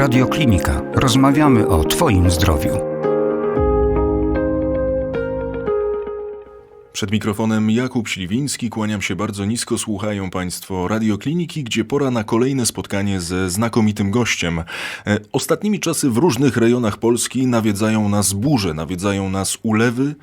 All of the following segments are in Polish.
Radioklinika. Rozmawiamy o Twoim zdrowiu. Przed mikrofonem Jakub Śliwiński, kłaniam się bardzo nisko, słuchają Państwo Radiokliniki, gdzie pora na kolejne spotkanie ze znakomitym gościem. E, ostatnimi czasy w różnych rejonach Polski nawiedzają nas burze, nawiedzają nas ulewy,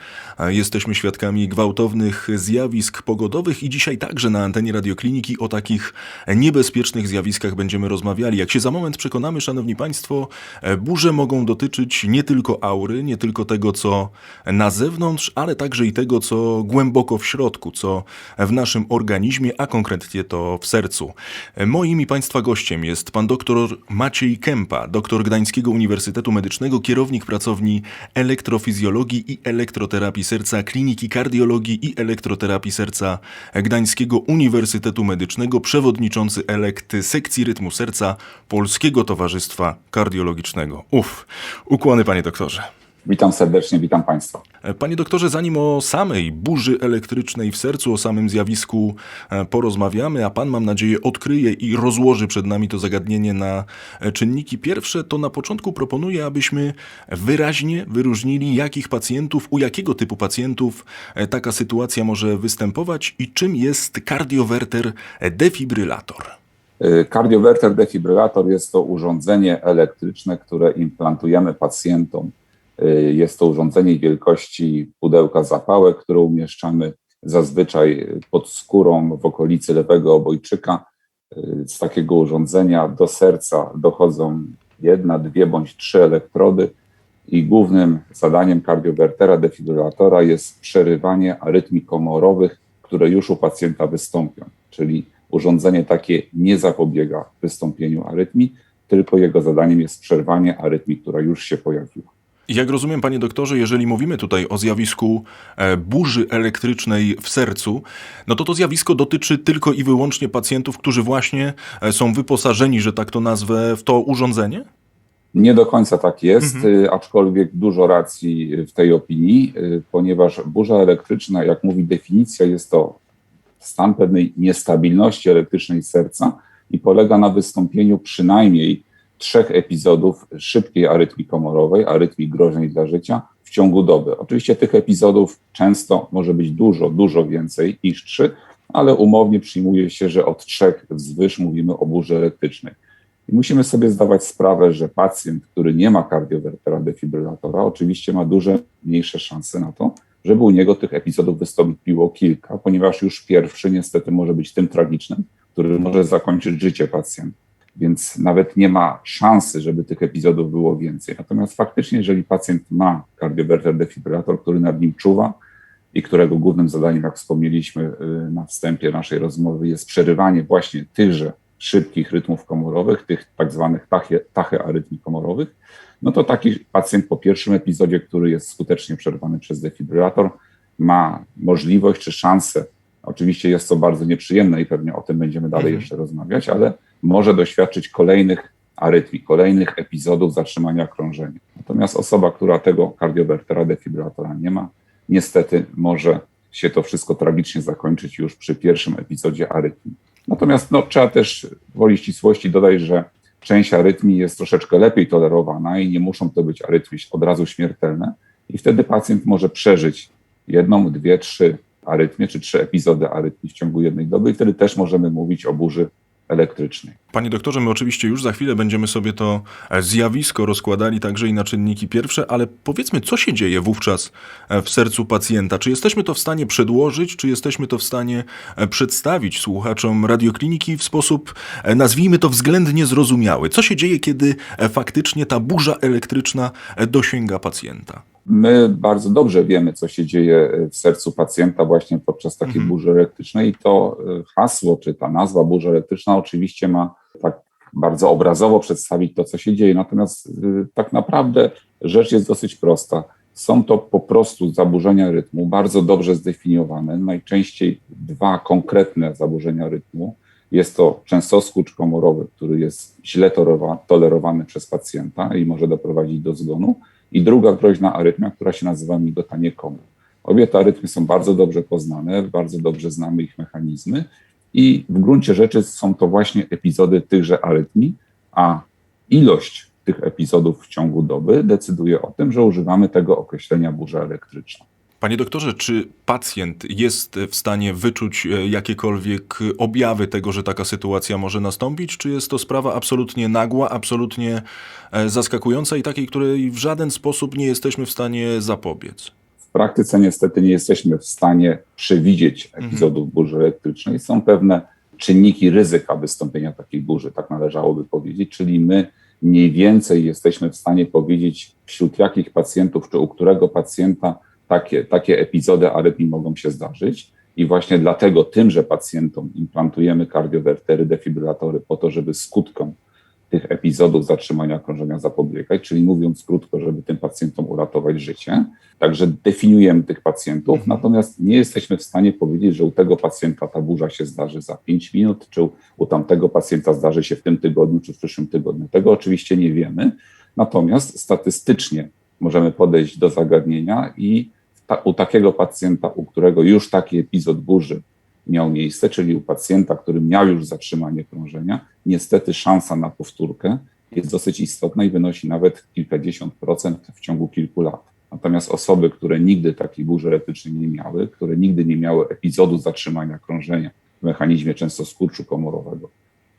jesteśmy świadkami gwałtownych zjawisk pogodowych i dzisiaj także na antenie Radiokliniki o takich niebezpiecznych zjawiskach będziemy rozmawiali. Jak się za moment przekonamy, Szanowni Państwo, e, burze mogą dotyczyć nie tylko aury, nie tylko tego, co na zewnątrz, ale także i tego, co głęboko w środku, co w naszym organizmie, a konkretnie to w sercu. Moim i Państwa gościem jest pan doktor Maciej Kępa, doktor Gdańskiego Uniwersytetu Medycznego, kierownik pracowni elektrofizjologii i elektroterapii serca Kliniki Kardiologii i Elektroterapii Serca Gdańskiego Uniwersytetu Medycznego, przewodniczący elekty sekcji rytmu serca Polskiego Towarzystwa Kardiologicznego. Uf, ukłony panie doktorze. Witam serdecznie, witam Państwa. Panie doktorze, zanim o samej burzy elektrycznej w sercu, o samym zjawisku e, porozmawiamy, a Pan, mam nadzieję, odkryje i rozłoży przed nami to zagadnienie na e, czynniki pierwsze, to na początku proponuję, abyśmy wyraźnie wyróżnili, jakich pacjentów, u jakiego typu pacjentów e, taka sytuacja może występować i czym jest kardiowerter defibrylator. Kardiowerter defibrylator jest to urządzenie elektryczne, które implantujemy pacjentom jest to urządzenie wielkości pudełka zapałek, które umieszczamy zazwyczaj pod skórą w okolicy lewego obojczyka. Y, z takiego urządzenia do serca dochodzą jedna, dwie bądź trzy elektrody i głównym zadaniem kardiowertera defibrylatora jest przerywanie arytmii komorowych, które już u pacjenta wystąpią. Czyli urządzenie takie nie zapobiega wystąpieniu arytmii, tylko jego zadaniem jest przerwanie arytmii, która już się pojawiła. Jak rozumiem, panie doktorze, jeżeli mówimy tutaj o zjawisku e, burzy elektrycznej w sercu, no to to zjawisko dotyczy tylko i wyłącznie pacjentów, którzy właśnie e, są wyposażeni, że tak to nazwę, w to urządzenie? Nie do końca tak jest, mhm. E, aczkolwiek dużo racji w tej opinii, ponieważ burza elektryczna, jak mówi definicja, jest to stan pewnej niestabilności elektrycznej serca i polega na wystąpieniu przynajmniej trzech epizodów szybkiej arytmii komorowej, arytmii groźnej dla życia w ciągu doby. Oczywiście tych epizodów często może być dużo, dużo więcej niż trzy, ale umownie przyjmuje się, że od trzech wzwyż mówimy o burzy elektrycznej. I musimy sobie zdawać sprawę, że pacjent, który nie ma kardiowertera defibrylatora, oczywiście ma duże, mniejsze szanse na to, żeby u niego tych epizodów wystąpiło kilka, ponieważ już pierwszy niestety może być tym tragicznym, który może zakończyć życie pacjenta więc nawet nie ma szansy, żeby tych epizodów było więcej. Natomiast faktycznie, jeżeli pacjent ma kardiowerter defibrylator, który nad nim czuwa i którego głównym zadaniem, jak wspomnieliśmy y, na wstępie naszej rozmowy, jest przerywanie właśnie tychże szybkich rytmów komorowych, tych tak zwanych tachyarytmii komorowych, no to taki pacjent po pierwszym epizodzie, który jest skutecznie przerwany przez defibrylator, ma możliwość czy szansę, oczywiście jest to bardzo nieprzyjemne i pewnie o tym będziemy dalej mhm. jeszcze rozmawiać, ale może doświadczyć kolejnych arytmii, kolejnych epizodów zatrzymania krążenia. Natomiast osoba, która tego kardiowertera defibrylatora nie ma, niestety może się to wszystko tragicznie zakończyć już przy pierwszym epizodzie arytmii. Natomiast no, trzeba też woli ścisłości dodać, że część arytmii jest troszeczkę lepiej tolerowana i nie muszą to być arytmie od razu śmiertelne i wtedy pacjent może przeżyć jedną, dwie, trzy arytmie czy trzy epizody arytmii w ciągu jednej doby i wtedy też możemy mówić o burzy elektrycznej. Panie doktorze, my oczywiście już za chwilę będziemy sobie to e, zjawisko rozkładali także i na czynniki pierwsze, ale powiedzmy, co się dzieje wówczas e, w sercu pacjenta? Czy jesteśmy to w stanie przedłożyć, czy jesteśmy to w stanie e, przedstawić słuchaczom radiokliniki w sposób, nazwijmy to, względnie zrozumiały? Co się dzieje, kiedy faktycznie ta burza elektryczna dosięga pacjenta? My bardzo dobrze wiemy, co się dzieje w sercu pacjenta właśnie podczas takiej mhm. burzy elektrycznej i to e, hasło, czy ta nazwa burza elektryczna oczywiście ma tak bardzo obrazowo przedstawić to, co się dzieje. Natomiast e, tak naprawdę rzecz jest dosyć prosta. Są to po prostu zaburzenia rytmu, bardzo dobrze zdefiniowane. Najczęściej dwa konkretne zaburzenia rytmu. Jest to częstoskurcz komorowy, który jest źle tolerowany przez pacjenta i może doprowadzić do zgonu i druga groźna arytmia, która się nazywa migotanie komu. Obie te arytmie są bardzo dobrze poznane, bardzo dobrze znamy ich mechanizmy i w gruncie rzeczy są to właśnie epizody tychże arytmii, a ilość tych epizodów w ciągu doby decyduje o tym, że używamy tego określenia burza elektryczna. Panie doktorze, czy pacjent jest w stanie wyczuć e, jakiekolwiek objawy tego, że taka sytuacja może nastąpić, czy jest to sprawa absolutnie nagła, absolutnie e, zaskakująca i takiej, której w żaden sposób nie jesteśmy w stanie zapobiec? W praktyce niestety nie jesteśmy w stanie przewidzieć epizodów burzy elektrycznej. Są pewne czynniki ryzyka wystąpienia takiej burzy, tak należałoby powiedzieć, czyli my mniej więcej jesteśmy w stanie powiedzieć, wśród jakich pacjentów, czy u którego pacjenta takie, takie epizody arytmii mogą się zdarzyć. I właśnie dlatego tymże pacjentom implantujemy kardiowertery, defibrylatory po to, żeby skutkom tych epizodów zatrzymania krążenia zapobiegać, czyli mówiąc krótko, żeby tym pacjentom uratować życie. Także definiujemy tych pacjentów, Mhm. natomiast nie jesteśmy w stanie powiedzieć, że u tego pacjenta ta burza się zdarzy za 5 minut, czy u, u tamtego pacjenta zdarzy się w tym tygodniu, czy w przyszłym tygodniu. Tego oczywiście nie wiemy. Natomiast statystycznie możemy podejść do zagadnienia i ta, u takiego pacjenta, u którego już taki epizod burzy miał miejsce, czyli u pacjenta, który miał już zatrzymanie krążenia, niestety szansa na powtórkę jest dosyć istotna i wynosi nawet kilkadziesiąt procent w ciągu kilku lat. Natomiast osoby, które nigdy takiej burzy elektrycznej nie miały, które nigdy nie miały epizodu zatrzymania krążenia w mechanizmie często skurczu komorowego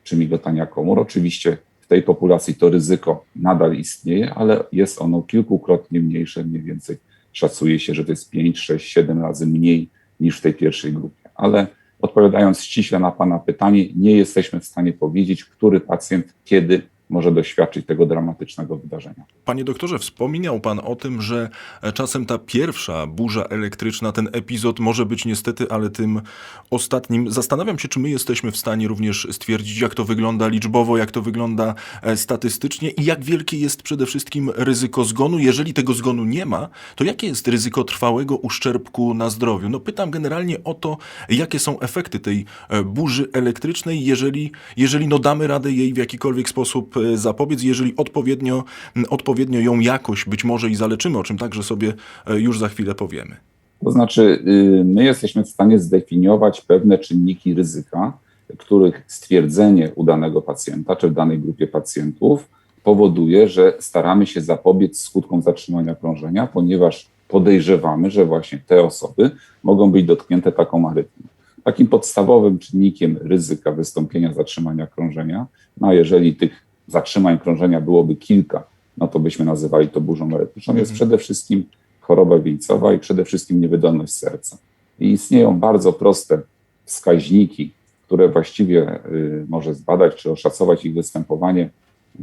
czy migotania komór, oczywiście w tej populacji to ryzyko nadal istnieje, ale jest ono kilkukrotnie mniejsze, mniej więcej szacuje się, że to jest 5, 6, 7 razy mniej niż w tej pierwszej grupie. Ale odpowiadając ściśle na Pana pytanie, nie jesteśmy w stanie powiedzieć, który pacjent kiedy może doświadczyć tego dramatycznego wydarzenia. Panie doktorze, wspominał Pan o tym, że czasem ta pierwsza burza elektryczna, ten epizod może być niestety, ale tym ostatnim. Zastanawiam się, czy my jesteśmy w stanie również stwierdzić, jak to wygląda liczbowo, jak to wygląda e, statystycznie i jak wielkie jest przede wszystkim ryzyko zgonu. Jeżeli tego zgonu nie ma, to jakie jest ryzyko trwałego uszczerbku na zdrowiu? No pytam generalnie o to, jakie są efekty tej e, burzy elektrycznej, jeżeli, jeżeli no damy radę jej w jakikolwiek sposób zapobiec, jeżeli odpowiednio, odpowiednio ją jakoś być może i zaleczymy, o czym także sobie e, już za chwilę powiemy. To znaczy, y, my jesteśmy w stanie zdefiniować pewne czynniki ryzyka, których stwierdzenie u danego pacjenta czy w danej grupie pacjentów powoduje, że staramy się zapobiec skutkom zatrzymania krążenia, ponieważ podejrzewamy, że właśnie te osoby mogą być dotknięte taką arytmią. Takim podstawowym czynnikiem ryzyka wystąpienia zatrzymania krążenia, no a jeżeli tych zatrzymań krążenia byłoby kilka, no to byśmy nazywali to burzą elektryczną, jest przede wszystkim choroba wieńcowa i przede wszystkim niewydolność serca. I istnieją bardzo proste wskaźniki, które właściwie y, może zbadać czy oszacować ich występowanie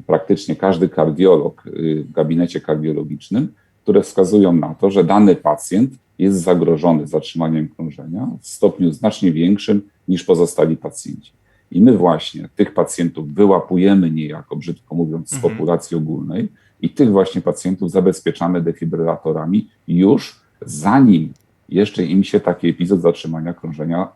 praktycznie każdy kardiolog y, w gabinecie kardiologicznym, które wskazują na to, że dany pacjent jest zagrożony zatrzymaniem krążenia w stopniu znacznie większym niż pozostali pacjenci. I my właśnie tych pacjentów wyłapujemy niejako, brzydko mówiąc, z Mhm. populacji ogólnej i tych właśnie pacjentów zabezpieczamy defibrylatorami już zanim jeszcze im się taki epizod zatrzymania krążenia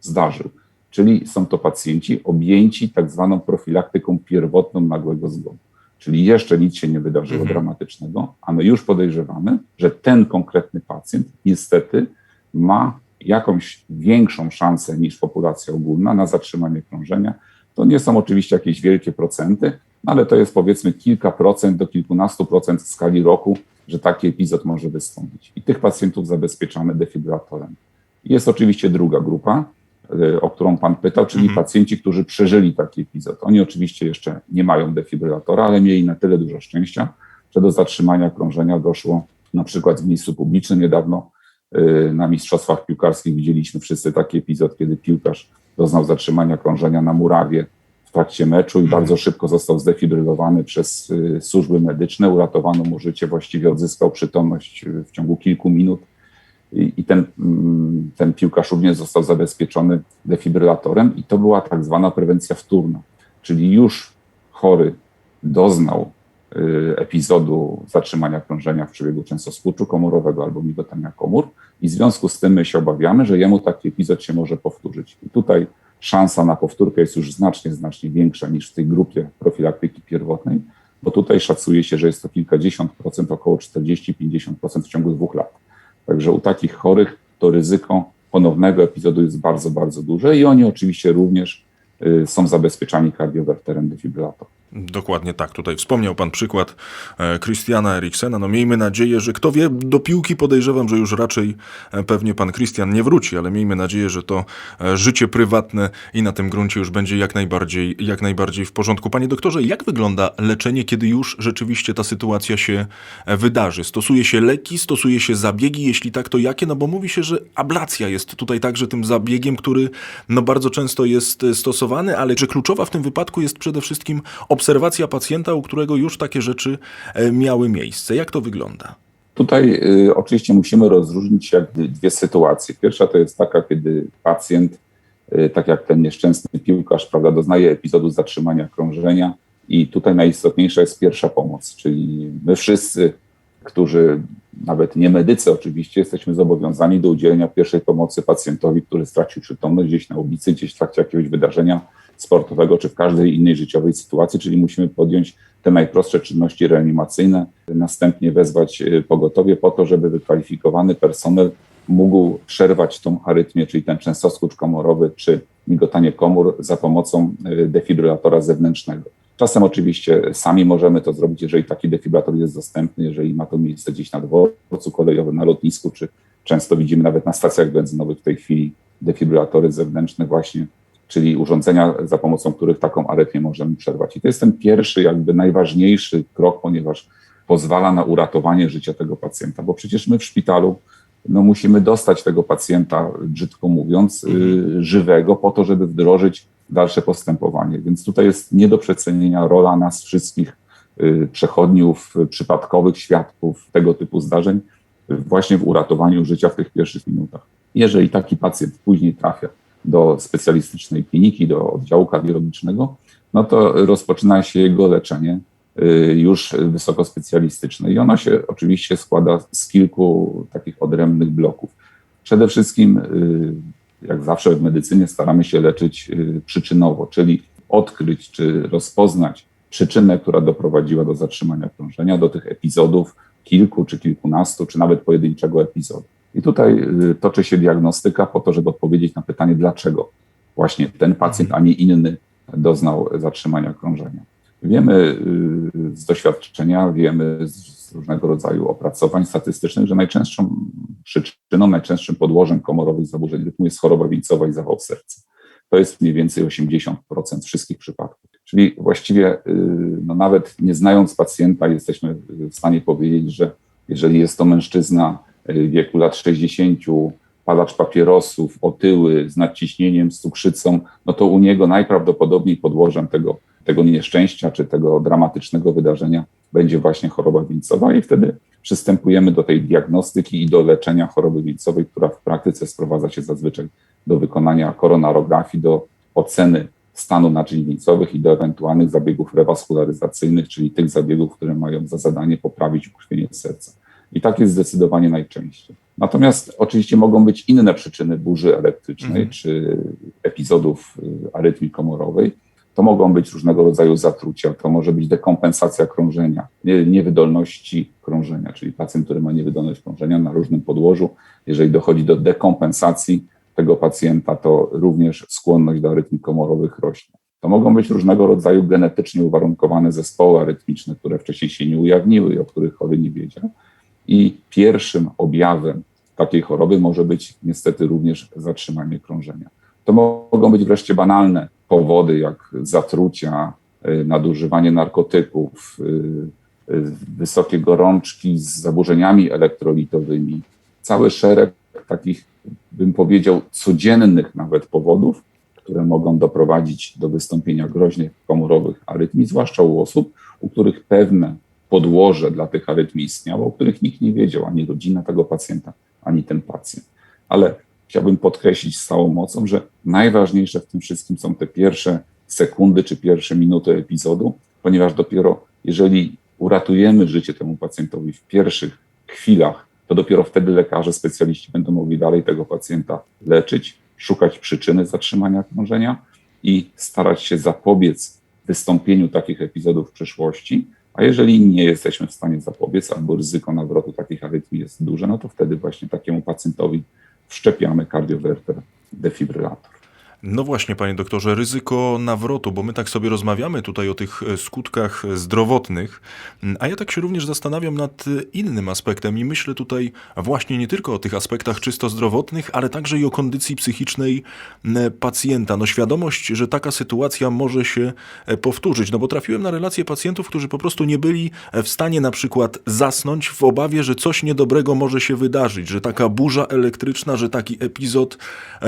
zdarzył. Czyli są to pacjenci objęci tak zwaną profilaktyką pierwotną nagłego zgonu. Czyli jeszcze nic się nie wydarzyło Mhm. dramatycznego, a my już podejrzewamy, że ten konkretny pacjent niestety ma jakąś większą szansę niż populacja ogólna na zatrzymanie krążenia. To nie są oczywiście jakieś wielkie procenty, ale to jest powiedzmy kilka procent do kilkunastu procent w skali roku, że taki epizod może wystąpić. I tych pacjentów zabezpieczamy defibrylatorem. Jest oczywiście druga grupa, y, o którą Pan pytał, czyli Mhm. pacjenci, którzy przeżyli taki epizod. Oni oczywiście jeszcze nie mają defibrylatora, ale mieli na tyle dużo szczęścia, że do zatrzymania krążenia doszło na przykład w miejscu publicznym niedawno na Mistrzostwach Piłkarskich widzieliśmy wszyscy taki epizod, kiedy piłkarz doznał zatrzymania krążenia na murawie w trakcie meczu i Mhm. bardzo szybko został zdefibrylowany przez y, służby medyczne, uratowano mu życie, właściwie odzyskał przytomność y, w ciągu kilku minut i ten, mm, ten piłkarz również został zabezpieczony defibrylatorem i to była tak zwana prewencja wtórna, czyli już chory doznał y, epizodu zatrzymania krążenia w przebiegu często skurczu komorowego albo migotania komór i w związku z tym my się obawiamy, że jemu taki epizod się może powtórzyć. I tutaj szansa na powtórkę jest już znacznie, znacznie większa niż w tej grupie profilaktyki pierwotnej, bo tutaj szacuje się, że jest to kilkadziesiąt procent, około 40-50% w ciągu dwóch lat. Także u takich chorych to ryzyko ponownego epizodu jest bardzo, bardzo duże i oni oczywiście również y, są zabezpieczani kardiowerterem defibrylator. Dokładnie tak. Tutaj wspomniał pan przykład e, Christiana Eriksena. No miejmy nadzieję, że kto wie, do piłki podejrzewam, że już raczej e, pewnie pan Christian nie wróci, ale miejmy nadzieję, że to e, życie prywatne i na tym gruncie już będzie jak najbardziej, jak najbardziej w porządku. Panie doktorze, jak wygląda leczenie, kiedy już rzeczywiście ta sytuacja się wydarzy? Stosuje się leki, stosuje się zabiegi? Jeśli tak, to jakie? No bo mówi się, że ablacja jest tutaj także tym zabiegiem, który no bardzo często jest stosowany, ale że kluczowa w tym wypadku jest przede wszystkim obserwacja pacjenta, u którego już takie rzeczy e, miały miejsce. Jak to wygląda? Tutaj y, oczywiście musimy rozróżnić dwie sytuacje. Pierwsza to jest taka, kiedy pacjent, y, tak jak ten nieszczęsny piłkarz, prawda, doznaje epizodu zatrzymania krążenia i tutaj najistotniejsza jest pierwsza pomoc, czyli my wszyscy, którzy nawet nie medycy oczywiście, jesteśmy zobowiązani do udzielenia pierwszej pomocy pacjentowi, który stracił przytomność gdzieś na ulicy, gdzieś w trakcie jakiegoś wydarzenia sportowego, czy w każdej innej życiowej sytuacji, czyli musimy podjąć te najprostsze czynności reanimacyjne, następnie wezwać y, pogotowie po to, żeby wykwalifikowany personel mógł przerwać tą arytmię, czyli ten częstoskurcz komorowy, czy migotanie komór za pomocą y, defibrylatora zewnętrznego. Czasem oczywiście sami możemy to zrobić, jeżeli taki defibrylator jest dostępny, jeżeli ma to miejsce gdzieś na dworcu kolejowym, na lotnisku, czy często widzimy nawet na stacjach benzynowych w tej chwili defibrylatory zewnętrzne właśnie czyli urządzenia, za pomocą których taką arytmię możemy przerwać. I to jest ten pierwszy, jakby najważniejszy krok, ponieważ pozwala na uratowanie życia tego pacjenta, bo przecież my w szpitalu no, musimy dostać tego pacjenta, brzydko mówiąc, y, żywego, po to, żeby wdrożyć dalsze postępowanie. Więc tutaj jest nie do przecenienia rola nas wszystkich y, przechodniów, przypadkowych świadków tego typu zdarzeń, właśnie w uratowaniu życia w tych pierwszych minutach. Jeżeli taki pacjent później trafia do specjalistycznej kliniki, do oddziału kardiologicznego, no to rozpoczyna się jego leczenie y, już wysokospecjalistyczne. I ono się oczywiście składa z kilku takich odrębnych bloków. Przede wszystkim, y, jak zawsze w medycynie, staramy się leczyć y, przyczynowo, czyli odkryć czy rozpoznać przyczynę, która doprowadziła do zatrzymania krążenia, do tych epizodów, kilku czy kilkunastu, czy nawet pojedynczego epizodu. I tutaj y, toczy się diagnostyka po to, żeby odpowiedzieć na pytanie, dlaczego właśnie ten pacjent, a nie inny doznał zatrzymania krążenia. Wiemy y, z doświadczenia, wiemy z różnego rodzaju opracowań statystycznych, że najczęstszą przyczyną, najczęstszym podłożem komorowych zaburzeń rytmu jest choroba wieńcowa i zawał serca. To jest mniej więcej 80% wszystkich przypadków. Czyli właściwie, y, no nawet nie znając pacjenta, jesteśmy w stanie powiedzieć, że jeżeli jest to mężczyzna wieku lat 60, palacz papierosów, otyły z nadciśnieniem, z cukrzycą, no to u niego najprawdopodobniej podłożem tego, tego nieszczęścia czy tego dramatycznego wydarzenia będzie właśnie choroba wieńcowa i wtedy przystępujemy do tej diagnostyki i do leczenia choroby wieńcowej, która w praktyce sprowadza się zazwyczaj do wykonania koronarografii, do oceny stanu naczyń wieńcowych i do ewentualnych zabiegów rewaskularyzacyjnych, czyli tych zabiegów, które mają za zadanie poprawić ukrwienie serca. I tak jest zdecydowanie najczęściej. Natomiast oczywiście mogą być inne przyczyny burzy elektrycznej mhm. czy epizodów y, arytmii komorowej. To mogą być różnego rodzaju zatrucia, to może być dekompensacja krążenia, niewydolności krążenia, czyli pacjent, który ma niewydolność krążenia na różnym podłożu. Jeżeli dochodzi do dekompensacji tego pacjenta, to również skłonność do arytmii komorowych rośnie. To mogą być różnego rodzaju genetycznie uwarunkowane zespoły arytmiczne, które wcześniej się nie ujawniły i o których chory nie wiedział. I pierwszym objawem takiej choroby może być niestety również zatrzymanie krążenia. To mogą być wreszcie banalne powody, jak zatrucia, y, nadużywanie narkotyków, y, y, wysokie gorączki z zaburzeniami elektrolitowymi, cały szereg takich, bym powiedział, codziennych nawet powodów, które mogą doprowadzić do wystąpienia groźnych komorowych arytmii, zwłaszcza u osób, u których pewne podłoże dla tych arytmii o których nikt nie wiedział, ani rodzina tego pacjenta, ani ten pacjent. Ale chciałbym podkreślić z całą mocą, że najważniejsze w tym wszystkim są te pierwsze sekundy czy pierwsze minuty epizodu, ponieważ dopiero jeżeli uratujemy życie temu pacjentowi w pierwszych chwilach, to dopiero wtedy lekarze, specjaliści będą mogli dalej tego pacjenta leczyć, szukać przyczyny zatrzymania krążenia i starać się zapobiec wystąpieniu takich epizodów w przyszłości, a jeżeli nie jesteśmy w stanie zapobiec, albo ryzyko nawrotu takich arytmii jest duże, no to wtedy właśnie takiemu pacjentowi wszczepiamy kardiowerter defibrylator. No właśnie, panie doktorze, ryzyko nawrotu, bo my tak sobie rozmawiamy tutaj o tych e, skutkach zdrowotnych, m, a ja tak się również zastanawiam nad e, innym aspektem i myślę tutaj właśnie nie tylko o tych aspektach czysto zdrowotnych, ale także i o kondycji psychicznej m, pacjenta. No świadomość, że taka sytuacja może się e, powtórzyć, no bo trafiłem na relacje pacjentów, którzy po prostu nie byli w stanie na przykład zasnąć w obawie, że coś niedobrego może się wydarzyć, że taka burza elektryczna, że taki epizod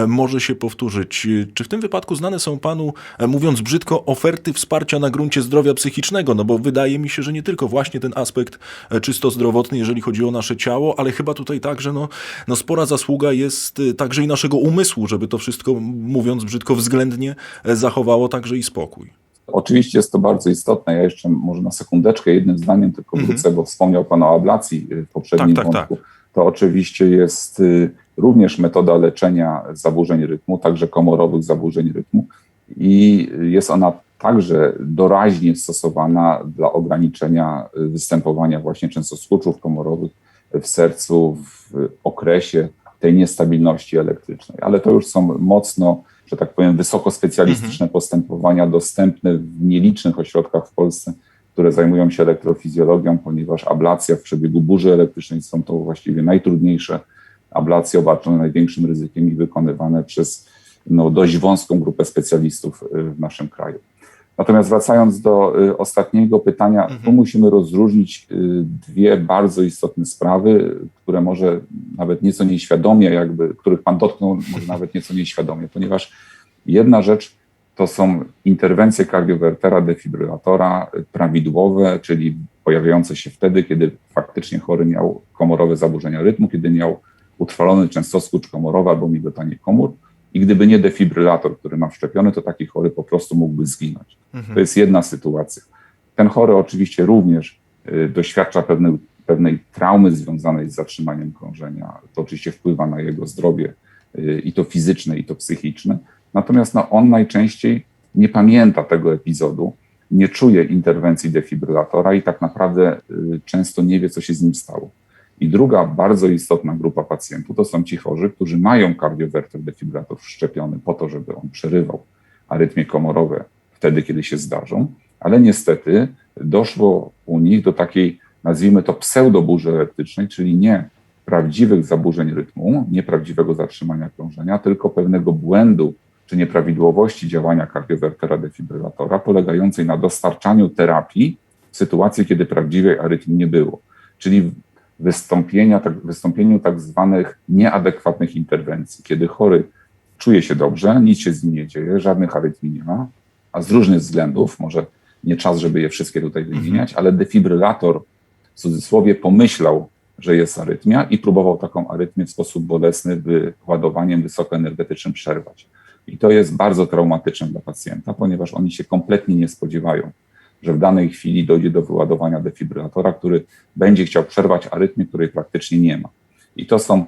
może się powtórzyć. Czy w tym wypadku znane są panu, e, mówiąc brzydko, oferty wsparcia na gruncie zdrowia psychicznego? No bo wydaje mi się, że nie tylko właśnie ten aspekt e, czysto zdrowotny, jeżeli chodzi o nasze ciało, ale chyba tutaj także no, no spora zasługa jest e, także i naszego umysłu, żeby to wszystko, mówiąc brzydko, względnie zachowało także i spokój. Oczywiście jest to bardzo istotne. Ja jeszcze może na sekundeczkę jednym zdaniem tylko Mhm. wrócę, bo wspomniał Pan o ablacji w poprzednim Tak, tak, wątku. To oczywiście jest y, również metoda leczenia zaburzeń rytmu, także komorowych zaburzeń rytmu i jest ona także doraźnie stosowana dla ograniczenia występowania właśnie często skurczów komorowych w sercu w okresie tej niestabilności elektrycznej. Ale to już są mocno, że tak powiem, wysokospecjalistyczne postępowania dostępne w nielicznych ośrodkach w Polsce, które zajmują się elektrofizjologią, ponieważ ablacja w przebiegu burzy elektrycznej są to właściwie najtrudniejsze ablacje obarczone największym ryzykiem i wykonywane przez no, dość wąską grupę specjalistów y, w naszym kraju. Natomiast wracając do y, ostatniego pytania, Mhm. tu musimy rozróżnić y, dwie bardzo istotne sprawy, które może nawet nieco nieświadomie, jakby, których Pan dotknął, może nawet nieco nieświadomie, ponieważ jedna rzecz to są interwencje kardiowertera, defibrylatora prawidłowe, czyli pojawiające się wtedy, kiedy faktycznie chory miał komorowe zaburzenia rytmu, kiedy miał utrwalony częstoskurcz komorowy albo migotanie komór. I gdyby nie defibrylator, który ma wszczepiony, to taki chory po prostu mógłby zginąć. To jest jedna sytuacja. Ten chory oczywiście również y, doświadcza pewnej, pewnej traumy związanej z zatrzymaniem krążenia. To oczywiście wpływa na jego zdrowie y, i to fizyczne, i to psychiczne. Natomiast no, on najczęściej nie pamięta tego epizodu, nie czuje interwencji defibrylatora i tak naprawdę y, często nie wie, co się z nim stało. I druga bardzo istotna grupa pacjentów to są ci chorzy, którzy mają kardiowerter defibrylator wszczepiony po to, żeby on przerywał arytmie komorowe wtedy, kiedy się zdarzą, ale niestety doszło u nich do takiej, nazwijmy to, pseudoburzy elektrycznej, czyli nie prawdziwych zaburzeń rytmu, nieprawdziwego zatrzymania krążenia, tylko pewnego błędu czy nieprawidłowości działania kardiowertera defibrylatora, polegającej na dostarczaniu terapii w sytuacji, kiedy prawdziwej arytmii nie było. Czyli wystąpienia, tak, wystąpieniu tak zwanych nieadekwatnych interwencji, kiedy chory czuje się dobrze, nic się z nim nie dzieje, żadnych arytmii nie ma, a z różnych względów, może nie czas, żeby je wszystkie tutaj wymieniać, ale defibrylator w cudzysłowie pomyślał, że jest arytmia i próbował taką arytmię w sposób bolesny wyładowaniem wysokoenergetycznym przerwać. I to jest bardzo traumatyczne dla pacjenta, ponieważ oni się kompletnie nie spodziewają, że w danej chwili dojdzie do wyładowania defibrylatora, który będzie chciał przerwać arytmię, której praktycznie nie ma. I to są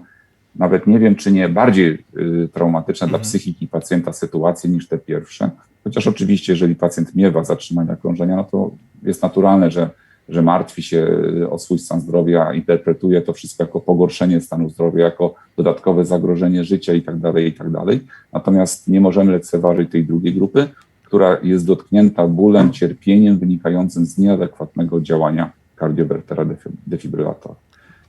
nawet nie wiem, czy nie bardziej y, traumatyczne Mhm. dla psychiki pacjenta sytuacje niż te pierwsze. Chociaż oczywiście, jeżeli pacjent miewa zatrzymania krążenia, no to jest naturalne, że, że martwi się y, o swój stan zdrowia, interpretuje to wszystko jako pogorszenie stanu zdrowia, jako dodatkowe zagrożenie życia i tak dalej, i tak dalej. Natomiast nie możemy lekceważyć tej drugiej grupy, która jest dotknięta bólem, cierpieniem wynikającym z nieadekwatnego działania kardiowertera defi- defibrylatora.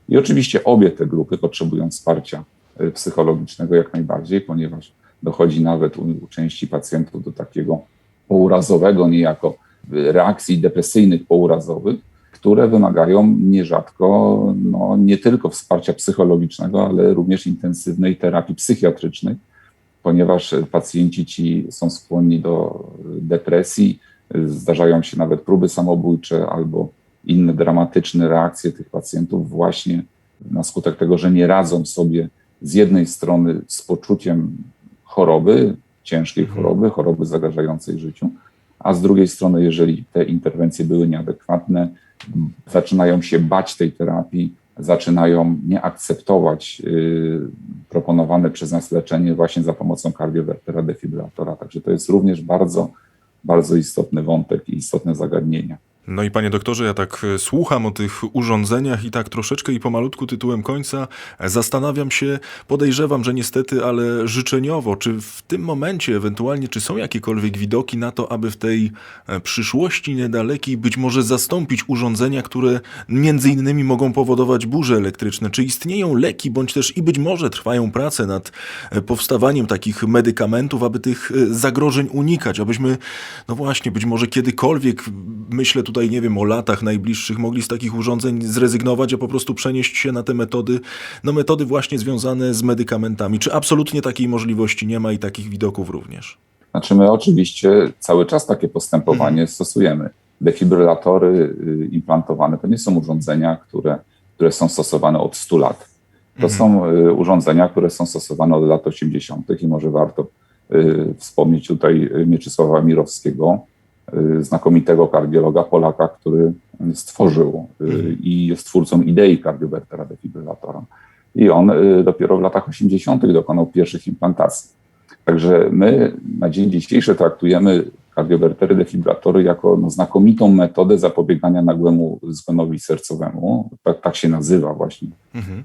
I oczywiście obie te grupy potrzebują wsparcia y, psychologicznego jak najbardziej, ponieważ dochodzi nawet u, u części pacjentów do takiego pourazowego niejako y, reakcji depresyjnych pourazowych, które wymagają nierzadko no, nie tylko wsparcia psychologicznego, ale również intensywnej terapii psychiatrycznej, ponieważ pacjenci ci są skłonni do depresji, zdarzają się nawet próby samobójcze albo inne dramatyczne reakcje tych pacjentów właśnie na skutek tego, że nie radzą sobie z jednej strony z poczuciem choroby, ciężkiej Mhm. choroby, choroby zagrażającej życiu, a z drugiej strony, jeżeli te interwencje były nieadekwatne, zaczynają się bać tej terapii, zaczynają nie akceptować y, proponowane przez nas leczenie właśnie za pomocą kardiowertera defibrylatora. Także to jest również bardzo, bardzo istotny wątek i istotne zagadnienia. No i panie doktorze, ja tak e, słucham o tych urządzeniach i tak troszeczkę i pomalutku tytułem końca e, zastanawiam się, podejrzewam, że niestety, ale życzeniowo, czy w tym momencie ewentualnie, czy są jakiekolwiek widoki na to, aby w tej e, przyszłości niedalekiej być może zastąpić urządzenia, które między innymi mogą powodować burze elektryczne? Czy istnieją leki, bądź też i być może trwają prace nad powstawaniem takich medykamentów, aby tych zagrożeń unikać, abyśmy, no właśnie, być może kiedykolwiek, myślę tutaj, nie wiem, o latach najbliższych, mogli z takich urządzeń zrezygnować, a po prostu przenieść się na te metody, no metody właśnie związane z medykamentami. Czy absolutnie takiej możliwości nie ma i takich widoków również? Znaczy my oczywiście cały czas takie postępowanie stosujemy. Defibrylatory y, implantowane to nie są urządzenia, które, które są stosowane od 100 lat. To są y, urządzenia, które są stosowane od lat 80. i może warto y, wspomnieć tutaj Mieczysława Mirowskiego, znakomitego kardiologa Polaka, który stworzył y, i jest twórcą idei kardiowertera defibrylatora. I on y, dopiero w latach 80. dokonał pierwszych implantacji. Także my na dzień dzisiejszy traktujemy kardiowertery, defibrylatory jako no, znakomitą metodę zapobiegania nagłemu zgonowi sercowemu. Tak, tak się nazywa właśnie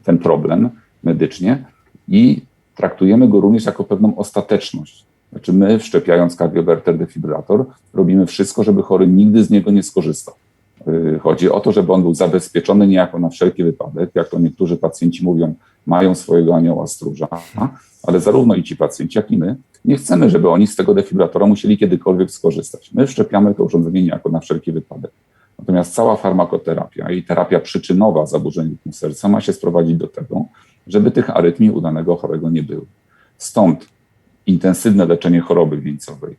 ten problem medycznie i traktujemy go również jako pewną ostateczność. Znaczy my wszczepiając kardiowerter, defibrylator robimy wszystko, żeby chory nigdy z niego nie skorzystał. Yy, Chodzi o to, żeby on był zabezpieczony niejako na wszelki wypadek, jak to niektórzy pacjenci mówią, mają swojego anioła stróża, ale zarówno i ci pacjenci, jak i my nie chcemy, żeby oni z tego defibrylatora musieli kiedykolwiek skorzystać. My wszczepiamy to urządzenie niejako na wszelki wypadek. Natomiast cała farmakoterapia i terapia przyczynowa zaburzeń rytmu serca ma się sprowadzić do tego, żeby tych arytmii u danego chorego nie było. Stąd intensywne leczenie choroby wieńcowej,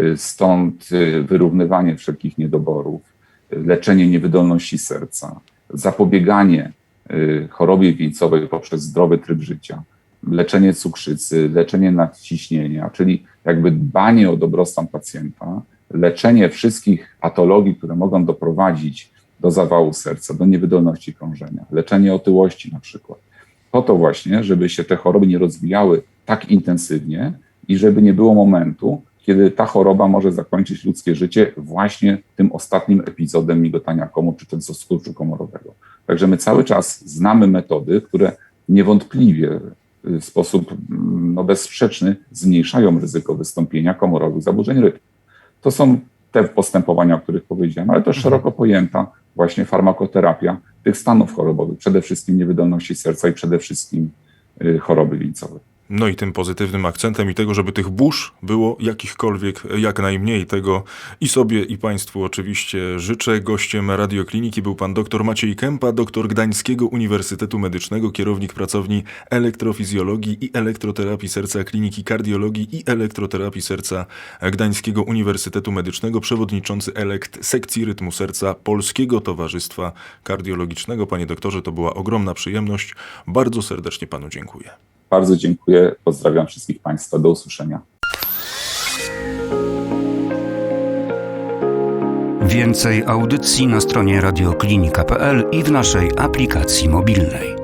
y, stąd y, wyrównywanie wszelkich niedoborów, leczenie niewydolności serca, zapobieganie y, chorobie wieńcowej poprzez zdrowy tryb życia, leczenie cukrzycy, leczenie nadciśnienia, czyli jakby dbanie o dobrostan pacjenta, leczenie wszystkich patologii, które mogą doprowadzić do zawału serca, do niewydolności krążenia, leczenie otyłości na przykład. Po to właśnie, żeby się te choroby nie rozwijały tak intensywnie i żeby nie było momentu, kiedy ta choroba może zakończyć ludzkie życie właśnie tym ostatnim epizodem migotania komór czy też skurczu komorowego. Także my cały czas znamy metody, które niewątpliwie w sposób mm, no, bezsprzeczny zmniejszają ryzyko wystąpienia komorowych zaburzeń rytmu. To są te postępowania, o których powiedziałem, ale też szeroko pojęta właśnie farmakoterapia tych stanów chorobowych, przede wszystkim niewydolności serca i przede wszystkim y, choroby wieńcowej. No i tym pozytywnym akcentem i tego, żeby tych burz było jakichkolwiek, jak najmniej tego i sobie i Państwu oczywiście życzę. Gościem Radiokliniki był pan dr Maciej Kępa, doktor Gdańskiego Uniwersytetu Medycznego, kierownik pracowni elektrofizjologii i elektroterapii serca Kliniki Kardiologii i Elektroterapii Serca Gdańskiego Uniwersytetu Medycznego, przewodniczący elekt sekcji rytmu serca Polskiego Towarzystwa Kardiologicznego. Panie doktorze, to była ogromna przyjemność. Bardzo serdecznie panu dziękuję. Bardzo dziękuję, pozdrawiam wszystkich Państwa, do usłyszenia. Więcej audycji na stronie radioklinika.pl i w naszej aplikacji mobilnej.